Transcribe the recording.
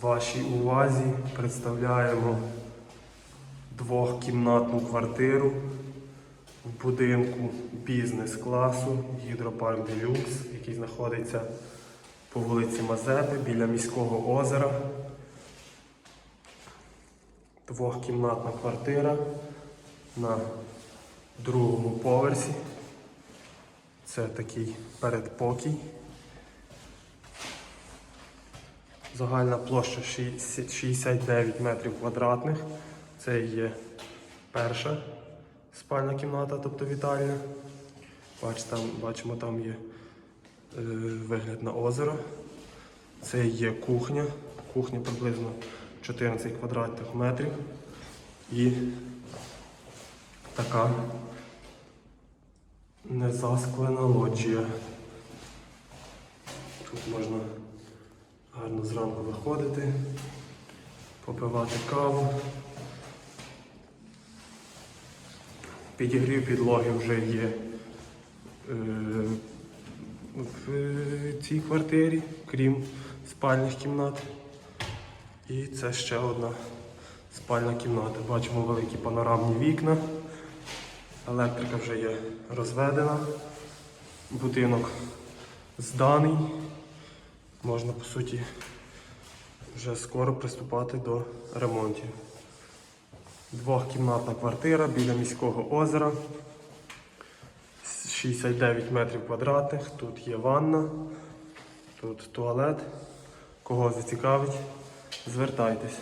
Вашій увазі представляємо двохкімнатну квартиру в будинку бізнес-класу Гідропарк Делюкс, який знаходиться по вулиці Мазепи біля міського озера. Двохкімнатна квартира на другому поверсі. Це такий передпокій. Загальна площа 69 метрів квадратних. Це є перша спальна кімната, тобто вітальня. Бач, там, бачимо, там є е, вигляд на озеро. Це є кухня. Кухня приблизно 14 квадратних метрів. І така незасклена лоджія. Тут можна гарно зранку виходити, попивати каву. Підігрів підлоги вже є е, в е, цій квартирі, крім спальних кімнат. І це ще одна спальна кімната. Бачимо великі панорамні вікна. Електрика вже є розведена. Будинок зданий. Можна, по суті, вже скоро приступати до ремонтів. Двохкімнатна квартира біля міського озера. 69 метрів квадратних. Тут є ванна, тут туалет. Кого зацікавить, звертайтесь.